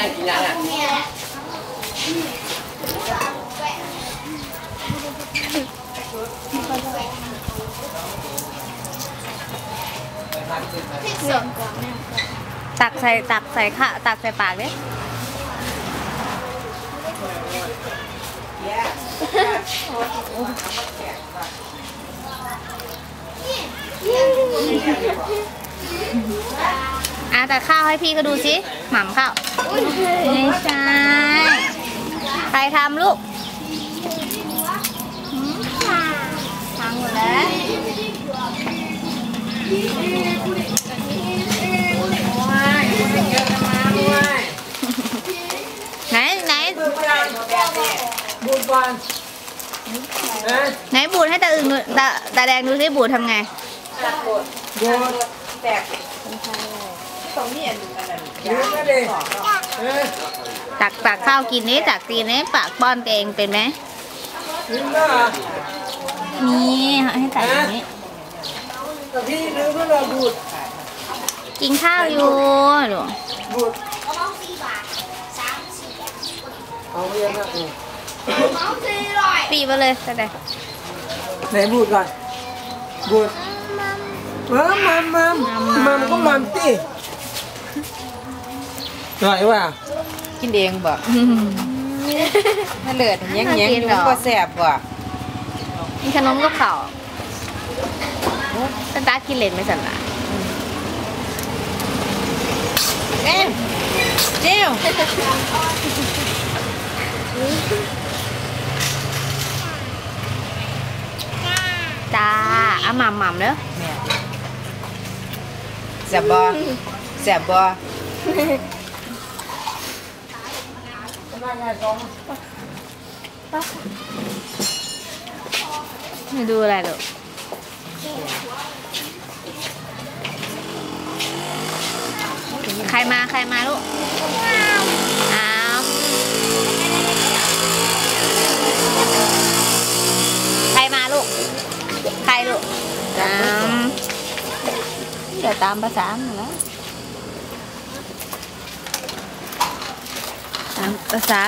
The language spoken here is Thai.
นั่งกินยังอะตักใส่ตักใส่ข้าตักใส่ปากดิ อะแต่ข้าวให้พี่ก็ดูสิหม่ำข้าวไม่ใช่ใครทำลูกหืมพังหมดแล้วไหนไหนบูดก่อนนะไหนบูดให้ตาอึ่งดูตาตาแดงดูสิบูดทำไงบูดแบก ยืนก็ดีเออตักตักข้าวกินนี้ตักกินนี้ปากป้อนตัวเองเป็นไหมยืนก็เหรอนี่ให้ตักอย่างนี้แต่พี่ลืมว่าเราบูดกินข้าวอยู่ดูบูดเอาเรียนนะเออปีไปเลยตาแดงไหนบูดก่อนบูดมัมมัมมัมมัมก็มัมสิ อร่อยว่ะกินเองบ่ถ้าเลือดยังยังอยู่ก็แสบบ่มีขนมกับข้าวตาตากินเล่นไม่สันละเอ้ยเจ้าจ้าเอาหม่ำหม่ำเด้อแสบบ่แสบบ่ มาดูอะไรลูกใครมาใครมาลูกอ้าวใครมาลูก ใครลูกอ้าวเดี๋ยวตามภาษาหนูแล้ว ภา